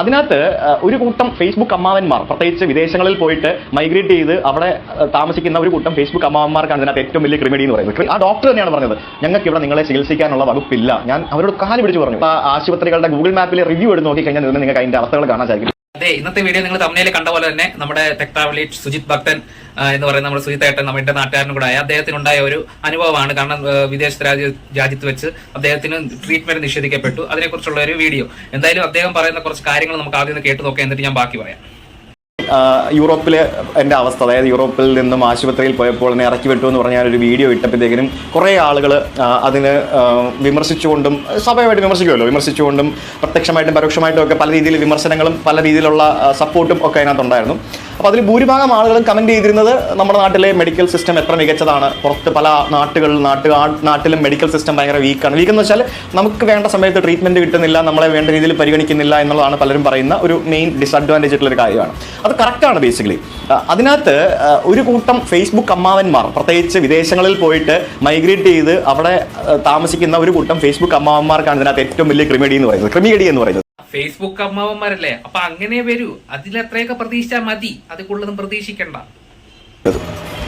അതിനകത്ത് ഒരു കൂട്ടം ഫേസ്ബുക്ക് അമ്മാവന്മാർ പ്രത്യേകിച്ച് വിദേശങ്ങളിൽ പോയിട്ട് മൈഗ്രേറ്റ് ചെയ്ത് അവിടെ താമസിക്കുന്ന ഒരു കൂട്ടം ഫേസ്ബുക്ക് അമ്മാവന്മാർക്കാണ് ഇതിനകത്ത് ഏറ്റവും വലിയ ക്രിമിഡി എന്ന് പറയുന്നത്. ആ ഡോക്ടർ തന്നെയാണ് പറഞ്ഞത് ഞങ്ങൾക്ക് ഇവിടെ നിങ്ങളെ ചികിത്സിക്കാനുള്ള വകുപ്പില്ല. ഞാൻ അവരോട് കാൽ പിടിച്ച് പറഞ്ഞു. ആശുപത്രികളുടെ ഗൂഗിൾ മാപ്പിലെ റിവ്യൂ എടുത്ത് നോക്കി കഴിഞ്ഞാൽ നിങ്ങൾക്ക് അതിന്റെ അവസ്ഥകൾ കാണാൻ സാധിക്കും. അതെ ഇന്നത്തെ വീഡിയോ നിങ്ങൾ തമ്മിൽ കണ്ട പോലെ തന്നെ നമ്മുടെ ട്രാവലേറ്റ് സുജിത് ഭക്തൻ എന്ന് പറയുന്ന നമ്മുടെ സുജിത് ഏട്ടൻ നമ്മുടെ നാട്ടുകാരനും കൂടെ ആയ. അദ്ദേഹത്തിനുണ്ടായ ഒരു അനുഭവമാണ്. കാരണം വിദേശ രാജ്യ രാജ്യത്ത് വെച്ച് അദ്ദേഹത്തിന് ട്രീറ്റ്മെന്റ് നിഷേധിക്കപ്പെട്ടു. അതിനെക്കുറിച്ചുള്ള ഒരു വീഡിയോ എന്തായാലും അദ്ദേഹം പറയുന്ന കുറച്ച് കാര്യങ്ങൾ നമുക്ക് ആദ്യം കേട്ടു നോക്കാം. എന്നിട്ട് ഞാൻ ബാക്കി പറയാം. യൂറോപ്പിലെ എന്റെ അവസ്ഥ അതായത് യൂറോപ്പിൽ നിന്നും ആശുപത്രിയിൽ പോയപ്പോൾ എന്നെ ഇറക്കി വിട്ടു എന്ന് പറഞ്ഞാൽ ഒരു വീഡിയോ ഇട്ടപ്പോഴത്തേക്കിനും കുറേ ആളുകൾ അതിന് വിമർശിച്ചുകൊണ്ടും സ്വാഭാവികമായിട്ട് വിമർശിക്കുമല്ലോ. വിമർശിച്ചുകൊണ്ടും പ്രത്യക്ഷമായിട്ടും പരോക്ഷമായിട്ടും ഒക്കെ പല രീതിയിൽ വിമർശനങ്ങളും പല രീതിയിലുള്ള സപ്പോർട്ടും ഒക്കെ അതിനകത്തുണ്ടായിരുന്നു. അപ്പോൾ അതിൽ ഭൂരിഭാഗം ആളുകളും കമന്റ് ചെയ്തിരുന്നത് നമ്മുടെ നാട്ടിലെ മെഡിക്കൽ സിസ്റ്റം എത്ര മികച്ചതാണ്. പുറത്ത് പല നാട്ടുകളിൽ നാട്ടു നാട്ടിലും മെഡിക്കൽ സിസ്റ്റം ഭയങ്കര വീക്കാണ് വീക്ക് എന്ന് വെച്ചാൽ നമുക്ക് വേണ്ട സമയത്ത് ട്രീറ്റ്മെന്റ് കിട്ടുന്നില്ല നമ്മളെ വേണ്ട രീതിയിൽ പരിഗണിക്കുന്നില്ല എന്നുള്ളതാണ് പലരും പറയുന്ന ഒരു മെയിൻ ഡിസഡ്വാന്റേജ് ആയിട്ടുള്ള ഒരു കാര്യമാണ്. അത് കറക്റ്റാണ് ബേസിക്കലി അതിനകത്ത് ഒരു കൂട്ടം ഫേസ്ബുക്ക് അമ്മാവന്മാർ പ്രത്യേകിച്ച് വിദേശങ്ങളിൽ പോയിട്ട് മൈഗ്രേറ്റ് ചെയ്ത് അവിടെ താമസിക്കുന്ന ഒരു കൂട്ടം ഫേസ്ബുക്ക് അമ്മാവന്മാർക്കാണ് ഇതിനകത്ത് ഏറ്റവും വലിയ ക്രിമിഡി എന്ന് പറയുന്നത്. ക്രിമികടി എന്ന് പറയുന്നത്. ഫേസ്ബുക്ക് അമ്മാവന്മാരല്ലേ? അപ്പൊ അങ്ങനെ വരൂ. അതിലത്രയൊക്കെ പ്രതീക്ഷിച്ചാൽ മതി. അത് കൂടുതലും പ്രതീക്ഷിക്കണ്ട.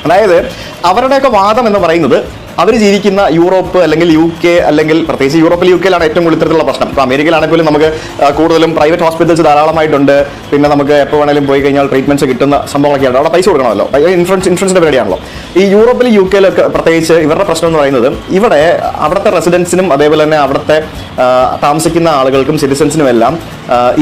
അതായത് അവരുടെയൊക്കെ വാദം എന്ന് പറയുന്നത് അവർ ജീവിക്കുന്ന യൂറോപ്പ് അല്ലെങ്കിൽ യു കെ അല്ലെങ്കിൽ പ്രത്യേകിച്ച് യൂറോപ്പിൽ യു കെയിലാണ് ഏറ്റവും കൂടുതൽ ഇത്തരത്തിലുള്ള പ്രശ്നം. ഇപ്പോൾ അമേരിക്കയിലാണെങ്കിൽ പോലും നമുക്ക് കൂടുതലും പ്രൈവറ്റ് ഹോസ്പിറ്റൽസ് ധാരാളമായിട്ടുണ്ട്. പിന്നെ നമുക്ക് എപ്പോൾ വേണമെങ്കിലും പോയി കഴിഞ്ഞാൽ ട്രീറ്റ്മെന്റ്സ് കിട്ടുന്ന സംഭവങ്ങളൊക്കെ അവിടെ പൈസ കൊടുക്കണമല്ലോ. ഇൻഷുറൻസ് ഇൻഷുറൻസിന്റെ പരിപാടിയാണല്ലോ. ഈ യൂറോപ്പിൽ യു കെയിലൊക്കെ പ്രത്യേകിച്ച് ഇവരുടെ പ്രശ്നം എന്ന് പറയുന്നത് ഇവിടെ അവിടുത്തെ റെസിഡൻസിനും അതേപോലെ തന്നെ അവിടുത്തെ താമസിക്കുന്ന ആളുകൾക്കും സിറ്റിസൻസിനും എല്ലാം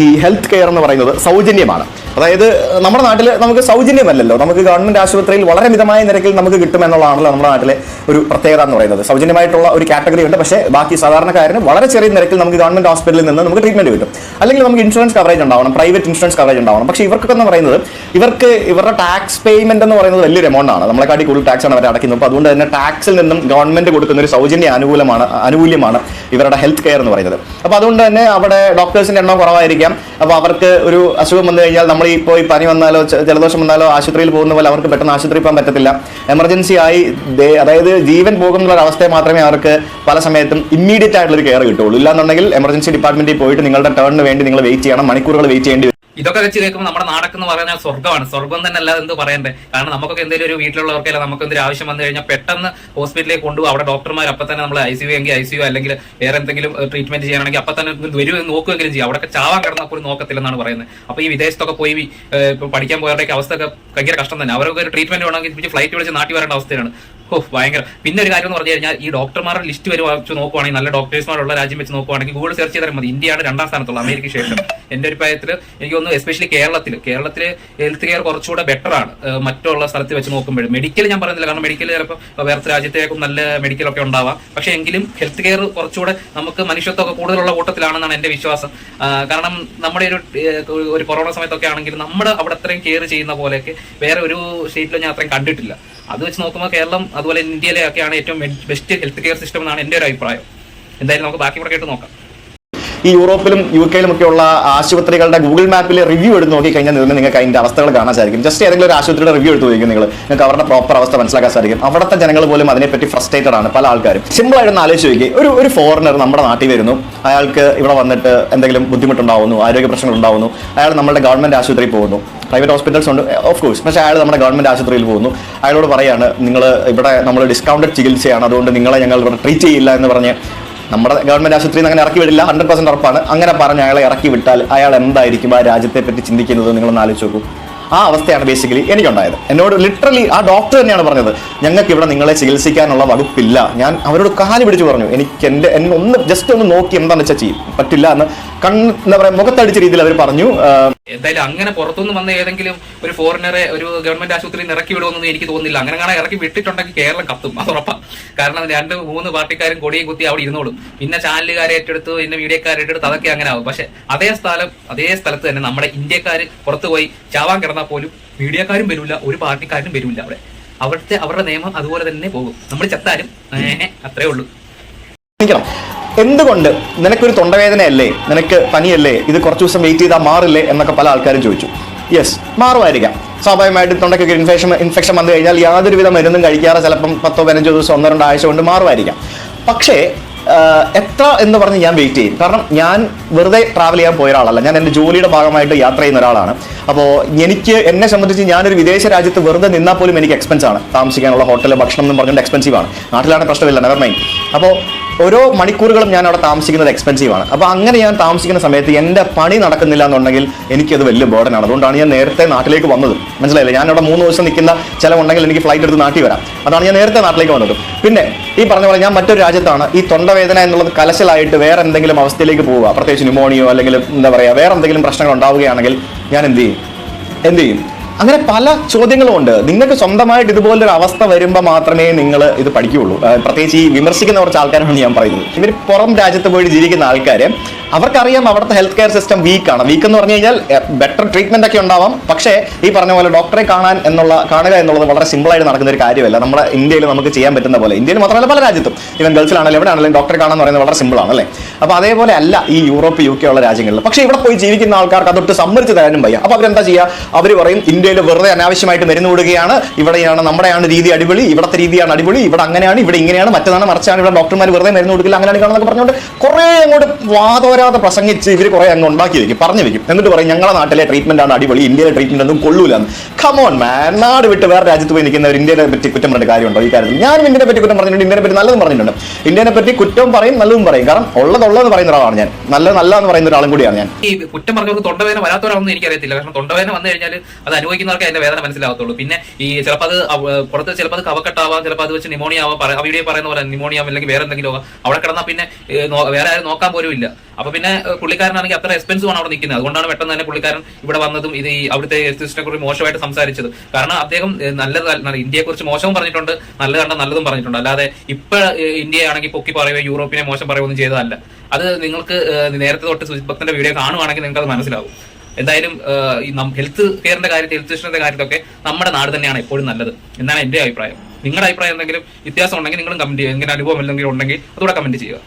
ഈ ഹെൽത്ത് കെയർ എന്ന് പറയുന്നത് സൗജന്യമാണ്. അതായത് നമ്മുടെ നാട്ടിൽ നമുക്ക് സൗജന്യമല്ലല്ലോ. നമുക്ക് ഗവൺമെന്റ് ആശുപത്രിയിൽ വളരെ മിതമായ നിരക്കിൽ നമുക്ക് കിട്ടും കിട്ടുമെന്നുള്ളതാണല്ലോ നമ്മുടെ നാട്ടിലെ ഒരു പ്രത്യേകത എന്ന് പറയുന്നത്. സൗജന്യമായിട്ടുള്ള ഒരു കാറ്റഗറി ഉണ്ട്. പക്ഷേ ബാക്കി സാധാരണക്കാരന് വളരെ ചെറിയ നിരക്കിൽ നമുക്ക് ഗവൺമെന്റ് ഹോസ്പിറ്റലിൽ നിന്ന് നമുക്ക് ട്രീറ്റ്മെന്റ് കിട്ടും. അല്ലെങ്കിൽ നമുക്ക് ഇൻഷുറൻസ് കവറേജ് ഉണ്ടാവണം പ്രൈവറ്റ് ഇൻഷുറൻസ് കവറേജ് ഉണ്ടാവണം. പക്ഷേ ഇവർക്കൊക്കെ എന്ന് പറയുന്നത് ഇവർക്ക് ഇവരുടെ ടാക്സ് പേയ്മെന്റ് എന്ന് പറയുന്നത് വലിയൊരു എമൗണ്ട് ആണ്. നമ്മളെക്കാട്ടി കൂടുതൽ ടാക്സ് ആണ് അവർ അടയ്ക്കുന്നത്. അപ്പോൾ അതുകൊണ്ട് തന്നെ ടാക്സിൽ നിന്നും ഗവൺമെന്റ് കൊടുക്കുന്ന ഒരു സൗജന്യ അനുകൂലമാണ് ആനുകൂല്യമാണ് ഇവരുടെ ഹെൽത്ത് കെയർ എന്ന് പറയുന്നത്. അപ്പോൾ അതുകൊണ്ട് തന്നെ അവിടെ ഡോക്ടേഴ്സിന്റെ എണ്ണം കുറവായിരിക്കാം. അപ്പോൾ അവർക്ക് ഒരു അസുഖം വന്നു കഴിഞ്ഞാൽ നമ്മൾ ഇപ്പോൾ ഈ പനി വന്നാലോ ജലദോഷം വന്നാലോ ആശുപത്രിയിൽ പോകുന്ന പോലെ അവർക്ക് പെട്ടെന്ന് ആശുപത്രി പോകാൻ പറ്റത്തില്ല. എമർജൻസി ആയി അതായത് ജീവൻ പോകുന്ന ഒരു അവസ്ഥയെ മാത്രമേ അവർക്ക് പല സമയത്തും ഇമ്മീഡിയറ്റ് ആയിട്ടുള്ള ഒരു കെയർ കിട്ടുള്ളൂ ഇല്ലാന്നുണ്ടെങ്കിൽ എമർജൻസി ഡിപ്പാർട്ട്മെന്റിൽ പോയിട്ട് നിങ്ങളുടെ ടേണിന് വേണ്ടി നിങ്ങൾ വെയിറ്റ് ചെയ്യണം മണിക്കൂറുകൾ വെയിറ്റ് ചെയ്യേണ്ടി ഇതൊക്കെ വെച്ച് കേൾക്കുമ്പോൾ നമ്മുടെ നാടൊക്കെ എന്ന് പറഞ്ഞാൽ സ്വർഗമാണ്. സ്വർഗം തന്നെ അല്ലാതെ എന്ത് പറയണ്ടേ? കാരണം നമുക്കൊക്കെ എന്തെങ്കിലും ഒരു വീട്ടിലുള്ളവർക്കല്ല നമുക്ക് എന്തെങ്കിലും ആവശ്യം വന്നു കഴിഞ്ഞാൽ പെട്ടെന്ന് ഹോസ്പിറ്റലിലേക്ക് കൊണ്ടുപോകും. അവിടെ ഡോക്ടർമാർ അപ്പം തന്നെ നമ്മൾ ഐ സി യു എങ്കിൽ ഐ സി യു അല്ലെങ്കിൽ വേറെ എന്തെങ്കിലും ട്രീറ്റ്മെന്റ് ചെയ്യണമെങ്കിൽ അപ്പം തന്നെ വരും എന്ന് നോക്കുമെങ്കിലും ചെയ്യും. അവിടെ ചാവാൻ കിടന്നാൽ പോലും നോക്കത്തില്ലെന്നാണ് പറയുന്നത്. അപ്പൊ ഈ വിദേശത്തൊക്കെ പോയി പഠിക്കാൻ പോയവരുടെയൊക്കെ അവസ്ഥയൊക്കെ ഭയങ്കര കഷ്ടം തന്നെ. അവരൊക്കെ ഒരു ട്രീറ്റ്മെന്റ് വേണമെങ്കിൽ ഫ്ലൈറ്റ് വിളിച്ച് നാട്ടിൽ വരേണ്ട അവസ്ഥയാണ് ഭയങ്കര. പിന്നെ ഒരു കാര്യം എന്ന് പറഞ്ഞു കഴിഞ്ഞാൽ ഈ ഡോക്ടർമാരുടെ ലിസ്റ്റ് വരെ വെച്ച് നോക്കുവാണെങ്കിൽ നല്ല ഡോക്ടേഴ്സ്മാരുള്ള രാജ്യം വെച്ച് നോക്കുവാണെങ്കിൽ ഗൂഗിൾ സെർച്ച് ചെയ്താൽ മതി. ഇന്ത്യയാണ് രണ്ടാം സ്ഥാനത്തുള്ള അമേരിക്കയ്ക്ക് ശേഷം. എന്റെ അഭിപ്രായത്തിൽ എനിക്ക് തോന്നുന്നു എസ്പെഷ്യലി കേരളത്തിൽ കേരളത്തിൽ ഹെൽത്ത് കെയർ കുറച്ചുകൂടെ ബെറ്റർ ആണ്. മറ്റുള്ള സ്ഥലത്ത് വെച്ച് നോക്കുമ്പോൾ മെഡിക്കൽ ഞാൻ പറയുന്നില്ല കാരണം മെഡിക്കൽ ചിലപ്പോൾ വേറെ രാജ്യത്തേക്കും നല്ല മെഡിക്കൽ ഒക്കെ ഉണ്ടാവാം. പക്ഷെ എങ്കിലും ഹെൽത്ത് കെയർ കുറച്ചുകൂടെ നമുക്ക് മനുഷ്യത്വമൊക്കെ കൂടുതലുള്ള കൂട്ടത്തിലാണെന്നാണ് എന്റെ വിശ്വാസം. കാരണം നമ്മുടെ ഒരു ഒരു കൊറോണ സമയത്തൊക്കെ ആണെങ്കിൽ നമ്മുടെ അവിടെ അത്രയും കെയർ ചെയ്യുന്ന പോലെയൊക്കെ വേറെ ഒരു സ്റ്റേറ്റിലും ഞാൻ അത്രയും കണ്ടിട്ടില്ല. അത് വെച്ച് നോക്കുമ്പോൾ കേരളം അതുപോലെ ഇന്ത്യയിലെ ഒക്കെയാണ് ഏറ്റവും ബെസ്റ്റ് ഹെൽത്ത് കെയർ സിസ്റ്റം എന്നാണ് എന്റെ ഒരു അഭിപ്രായം. എന്തായാലും നമുക്ക് ബാക്കി കൂടെ കേട്ട് നോക്കാം. ഈ യൂറോപ്പിലും യു കെയിലും ഒക്കെയുള്ള ആശുപത്രികളുടെ ഗൂഗിൾ മാപ്പിൽ റിവ്യൂ എടുത്ത് നോക്കി കഴിഞ്ഞാൽ നിന്ന് നിങ്ങൾക്ക് അതിന്റെ അവസ്ഥകൾ കാണാൻ സാധിക്കും. ജസ്റ്റ് ഏതെങ്കിലും ഒരു ആശുപത്രിയുടെ റിവ്യൂ എടുത്ത് നോക്കിക്കും നിങ്ങൾ. നിങ്ങൾക്ക് അവരുടെ പ്രോപ്പർ അവസ്ഥ മനസ്സിലാക്കാൻ സാധിക്കും. അവിടുത്തെ ജനങ്ങൾ പോലും അതിനെപ്പറ്റി ഫ്രസ്ട്രേറ്റഡ് ആണ് പല ആൾക്കാരും. ഒന്ന് ആലോചിച്ച് നോക്കി ഒരു ഒരു ഫോറിനർ നമ്മുടെ നാട്ടിൽ വരുന്നു. അയാൾക്ക് ഇവിടെ വന്നിട്ട് എന്തെങ്കിലും ബുദ്ധിമുട്ടുണ്ടാവുന്നു ആരോഗ്യ പ്രശ്നങ്ങൾ ഉണ്ടാവുന്നു. അയാൾ നമ്മുടെ ഗവൺമെന്റ് ആശുപത്രിയിൽ പോകുന്നു. പ്രൈവറ്റ് ഹോസ്പിറ്റൽസ് ഉണ്ട്. ഓഫ് കോഴ്സ് പക്ഷേ അയാൾ നമ്മുടെ ഗവൺമെന്റ് ആശുപത്രിയിൽ പോകുന്നു. അയാളോട് പറയാണ് നിങ്ങൾ ഇവിടെ നമ്മൾ ഡിസ്കൗണ്ടഡ് ചികിത്സയാണ്. അതുകൊണ്ട് നിങ്ങളെ ഞങ്ങൾ ഇവിടെ ട്രീറ്റ് ചെയ്യില്ല എന്ന് പറഞ്ഞ് നമ്മുടെ ഗവൺമെന്റ് ആശുപത്രിയിൽ അങ്ങനെ ഇറക്കി വിടില്ല. ഹൺഡ്രഡ് പെർസെന്റ് ഉറപ്പാണ്. അങ്ങനെ പറഞ്ഞ് അയാളെ ഇറക്കി വിട്ടാൽ അയാൾ എന്തായിരിക്കും? ആ രാജ്യത്തെ പറ്റി ചിന്തിക്കുന്നത് നിങ്ങളൊന്ന് ആലോചിച്ച് നോക്കൂ. ആ അവസ്ഥയാണ് ബേസിക്കലി എനിക്കുണ്ടായത്. എന്നോട് ലിറ്ററലി ആ ഡോക്ടർ തന്നെയാണ് പറഞ്ഞത്. ഞങ്ങൾക്ക് ഇവിടെ നിങ്ങളെ ചികിത്സിക്കാനുള്ള വകുപ്പില്ല. ഞാൻ അവരോട് കാലി പിടിച്ച് പറഞ്ഞു. എനിക്ക് എന്റെ എന്നെ ഒന്ന് ജസ്റ്റ് ഒന്ന് നോക്കി എന്താണെന്ന് വെച്ചാൽ ചെയ്യും. പറ്റില്ല എന്ന് കണ്ണ് എന്താ പറയുക മുഖത്തടിച്ച രീതിയിൽ അവർ പറഞ്ഞു. എന്തായാലും അങ്ങനെ പുറത്തുനിന്ന് വന്ന ഏതെങ്കിലും ഒരു ഫോറിനറെ ഒരു ഗവൺമെന്റ് ആശുപത്രിയിൽ ഇറക്കി വിടുമെന്നൊന്നും എനിക്ക് തോന്നുന്നില്ല. അങ്ങനെ കാണാൻ ഇറക്കി വിട്ടിട്ടുണ്ടെങ്കിൽ കേരളം കത്തും. അത് കാരണം രണ്ട് മൂന്ന് പാർട്ടിക്കാരും കൊടിയും കുത്തി അവിടെ ഇരുന്നോളും. പിന്നെ ചാനലുകാരെ ഏറ്റെടുത്ത് പിന്നെ മീഡിയക്കാരെ ഏറ്റെടുത്ത് അതൊക്കെ അങ്ങനെ ആവും. പക്ഷെ അതേ സ്ഥലം അതേ സ്ഥലത്ത് തന്നെ നമ്മുടെ ഇന്ത്യക്കാർ പുറത്തു പോയി ചാവാൻ കിടന്നാൽ പോലും മീഡിയക്കാരും വരില്ല ഒരു പാർട്ടിക്കാരും വരില്ല അവിടെ. അവിടുത്തെ അവരുടെ നിയമം അതുപോലെ തന്നെ പോകും. നമ്മൾ ചത്താലും അത്രേ ഉള്ളൂ. എന്തുകൊണ്ട് നിനക്കൊരു തൊണ്ടവേദനയല്ലേ? നിനക്ക് പനിയല്ലേ? ഇത് കുറച്ച് ദിവസം വെയിറ്റ് ചെയ്താൽ മാറില്ലേ? എന്നൊക്കെ പല ആൾക്കാരും ചോദിച്ചു. യെസ് മാറുമായിരിക്കാം. സ്വാഭാവികമായിട്ടും തൊണ്ടയ്ക്കൊക്കെ ഇൻഫെക്ഷൻ ഇൻഫെക്ഷൻ വന്നു കഴിഞ്ഞാൽ യാതൊരുവിധ മരുന്നും കഴിക്കാതെ ചിലപ്പം പത്തോ പതിനഞ്ചോ ദിവസം ഒന്നോ രണ്ടോ ആഴ്ച കൊണ്ട് മാറുമായിരിക്കാം. പക്ഷേ എത്ര എന്ന് പറഞ്ഞ് ഞാൻ വെയിറ്റ് ചെയ്യും. കാരണം ഞാൻ വെറുതെ ട്രാവൽ ചെയ്യാൻ പോയ ഒരാളല്ല. ഞാൻ എന്റെ ജോലിയുടെ ഭാഗമായിട്ട് യാത്ര ചെയ്യുന്ന ഒരാളാണ്. അപ്പോൾ എനിക്ക് എന്നെ സംബന്ധിച്ച് ഞാനൊരു വിദേശ രാജ്യത്ത് വെറുതെ നിന്നാൽ പോലും എനിക്ക് എക്സ്പെൻസ് ആണ്. താമസിക്കാനുള്ള ഹോട്ടൽ ഭക്ഷണം എന്ന് പറഞ്ഞിട്ട് എക്സ്പെൻസീവ് ആണ്. നാട്ടിലാണ് പ്രശ്നമില്ല നെവർ മൈൻഡ് അപ്പോൾ ഓരോ മണിക്കൂറുകളും ഞാൻ അവിടെ താമസിക്കുന്നത് എക്സ്പെൻസീവ് ആണ്. അപ്പോൾ അങ്ങനെ ഞാൻ താമസിക്കുന്ന സമയത്ത് എന്റെ പണി നടക്കുന്നില്ല എന്നുണ്ടെങ്കിൽ എനിക്കത് വലിയ ബോർഡനാണ് അതുകൊണ്ടാണ് ഞാൻ നേരത്തെ നാട്ടിലേക്ക് വന്നത്. മനസ്സിലായില്ലേ? ഞാൻ അവിടെ മൂന്ന് ദിവസം നിൽക്കുന്ന ചിലവുണ്ടെങ്കിൽ എനിക്ക് ഫ്ലൈറ്റ് എടുത്ത് നാട്ടിൽ വരാം. അതാണ് ഞാൻ നേരത്തെ നാട്ടിലേക്ക് വന്നത്. പിന്നെ ഈ പറഞ്ഞ പോലെ ഞാൻ മറ്റൊരു രാജ്യത്താണ്. ഈ തൊണ്ടവേദന എന്നുള്ളത് കലശലായിട്ട് വേറെ എന്തെങ്കിലും അവസ്ഥയിലേക്ക് പോവുക. പ്രത്യേകിച്ച് ന്യൂമോണിയോ അല്ലെങ്കിൽ എന്താ പറയുക വേറെ എന്തെങ്കിലും പ്രശ്നങ്ങൾ ഉണ്ടാവുകയാണെങ്കിൽ ഞാൻ എന്ത് ചെയ്യും? എന്ത് ചെയ്യും? അങ്ങനെ പല ചോദ്യങ്ങളും ഉണ്ട്. നിങ്ങൾക്ക് സ്വന്തമായിട്ട് ഇതുപോലൊരു അവസ്ഥ വരുമ്പോൾ മാത്രമേ നിങ്ങൾ ഇത് പഠിക്കുകയുള്ളൂ. പ്രത്യേകിച്ച് ഈ വിമർശിക്കുന്ന കുറച്ച് ആൾക്കാരാണ് ഞാൻ പറയുന്നത്. ഇവർ പുറം രാജ്യത്ത് പോയി ജീവിക്കുന്ന ആൾക്കാർ അവർക്കറിയാം അവിടുത്തെ ഹെൽത്ത് കെയർ സിസ്റ്റം വീക്കാണ് വീക്ക് എന്ന് പറഞ്ഞു കഴിഞ്ഞാൽ ബെറ്റർ ട്രീറ്റ്മെന്റ് ഒക്കെ ഉണ്ടാവാം. പക്ഷേ ഈ പറഞ്ഞ പോലെ ഡോക്ടറെ കാണാൻ എന്നുള്ള കാണുക എന്നുള്ളത് വളരെ സിമ്പിൾ ആയിട്ട് നടക്കുന്ന ഒരു കാര്യമല്ല. നമ്മുടെ ഇന്ത്യയിൽ നമുക്ക് ചെയ്യാൻ പറ്റുന്ന പോലെ. ഇന്ത്യയിൽ മാത്രമല്ല പല രാജ്യത്തും. ഇവൻ ഗൾഫിലാണെങ്കിലും എവിടെയാണെങ്കിലും ഡോക്ടറെ കാണാൻ പറയുന്നത് വളരെ സിമ്പിൾ ആണ് അല്ലേ? അപ്പോൾ അതേപോലെ അല്ല ഈ യൂറോപ്പ് യു കെ ഉള്ള രാജ്യങ്ങളിൽ. പക്ഷേ ഇവിടെ പോയി ജീവിക്കുന്ന ആൾക്കാർക്ക് അതൊട്ട് സമ്മതിച്ച് തരാനും വയ്യ. അപ്പോൾ അവരെന്താ ചെയ്യുക? അവർ പറയും ഇന്ത്യയിൽ വെറുതെ അനാവശ്യമായിട്ട് മരുന്ന് കൊടുക്കുകയാണ്. ഇവിടെയാണ് നമ്മുടെയാണ് രീതി അടിപൊളി ഇവിടത്തെ രീതിയാണ് അടിപൊളി ഇവിടെ അങ്ങനെയാണ് ഇവിടെ ഇങ്ങനെയാണ് മറ്റന്നാണ് മറിച്ചാണ് ഇവിടെ ഡോക്ടർമാർ വെറുതെ മരുന്ന് കൊടുക്കില്ല അങ്ങനെയാണ് കാണുന്നൊക്കെ പറഞ്ഞുകൊണ്ട് കുറേ അങ്ങോട്ട് വാതോരാതെ പ്രസംഗിച്ച് ഇവർ കുറേ അങ്ങ് ഉണ്ടാക്കി വെക്കും പറഞ്ഞു വെക്കും. എന്നിട്ട് പറയും ഞങ്ങളുടെ നാട്ടിലെ ട്രീറ്റ്മെന്റ് ആണ് അടിപൊളി ഇന്ത്യയിലെ ട്രീറ്റ്മെന്റ് ഒന്നും കൊള്ളൂല. കമോൺ മാൻ നാട് വിട്ട് വേറെ രാജ്യത്ത് പോയി നിൽക്കുന്നവർ ഇന്ത്യയെ പറ്റി കുറ്റം പറഞ്ഞ കാര്യമുണ്ടോ ഈ കാര്യത്തിൽ? ഞാനും ഇന്ത്യനെ പറ്റി കുറ്റം പറഞ്ഞിട്ടുണ്ട് ഇന്ത്യനെ പറ്റി നല്ലതും പറഞ്ഞിട്ടുണ്ട്. ഇന്ത്യനെ പറ്റി കുറ്റം പറയും നല്ലതും പറയും. കാരണം ഉള്ളതുള്ളതെന്ന് പറയുന്ന ഒരാളാണ് ഞാൻ. നല്ല നല്ല എന്ന് പറയുന്ന ഒരാളും കൂടിയാണ് ഞാൻ. ഈ കുറ്റം പറഞ്ഞവർക്ക് തൊണ്ടവേദന വരാത്തവരാണെന്ന് എനിക്കറിയത്തില്ല. കാരണം തൊണ്ടവേദന വന്നു കഴിഞ്ഞാൽ അത് അനുഭവിക്കുന്നവർക്ക് അതിന്റെ വേദന മനസ്സിലാവത്തുള്ളൂ പിന്നെ ഈ ചിലപ്പോൾ അത് പുറത്ത് ചിലപ്പോൾ അത് കവക്കെട്ടാവാം ചിലപ്പോൾ അത് വെച്ച് നിമോണിയ ആവാം അവിടെ പറയുന്ന പോലെ നിമോണിയ അല്ലെങ്കിൽ വേറെ എന്തെങ്കിലും ആവാം. അവിടെ കിടന്നാൽ പിന്നെ വേറെ ആരും നോക്കാൻ പോലും ഇല്ല. അപ്പൊ പിന്നെ പുള്ളിക്കാരനാണെങ്കിൽ അത്ര എക്സ്പെൻസീവ് ആണ് അവിടെ നിൽക്കുന്നത്. അതുകൊണ്ടാണ് പെട്ടെന്ന് തന്നെ പുള്ളിക്കാരൻ ഇവിടെ വന്നതും ഇത് ഈ അവിടുത്തെ എസ്റ്റിസ്റ്റിനെ കുറിച്ച് മോശമായിട്ട് സംസാരിച്ചത്. കാരണം അദ്ദേഹം നല്ലത് ഇന്ത്യയെ കുറിച്ച് മോശവും പറഞ്ഞിട്ടുണ്ട് നല്ലതാണ് നല്ലതും പറഞ്ഞിട്ടുണ്ട്. അല്ലാതെ ഇപ്പൊ ഇന്ത്യയാണെങ്കിൽ പൊക്കി പറയുകയോ യൂറോപ്പിനെ മോശം പറയുകയോ ഒന്നും ചെയ്തതല്ല. അത് നിങ്ങൾക്ക് നേരത്തെ തൊട്ട് സുജിത് ഭക്തന്റെ വീഡിയോ കാണുവാണെങ്കിൽ നിങ്ങൾക്ക് അത് മനസ്സിലാവും. എന്തായാലും ഈ ഹെൽത്ത് കെയറിന്റെ കാര്യത്തിൽ ഹെൽത്ത് സിസ്റ്റത്തിന്റെ കാര്യത്തിലൊക്കെ നമ്മുടെ നാട് തന്നെയാണ് എപ്പോഴും നല്ലത്. എന്നാണ് എന്റെ അഭിപ്രായം. നിങ്ങളുടെ അഭിപ്രായം എന്തെങ്കിലും വ്യത്യാസം ഉണ്ടെങ്കിൽ നിങ്ങളും കമന്റ് ചെയ്യുക. എങ്ങനെ അനുഭവം എന്തെങ്കിലും ഉണ്ടെങ്കിൽ അതുകൂടെ കമന്റ് ചെയ്യുക.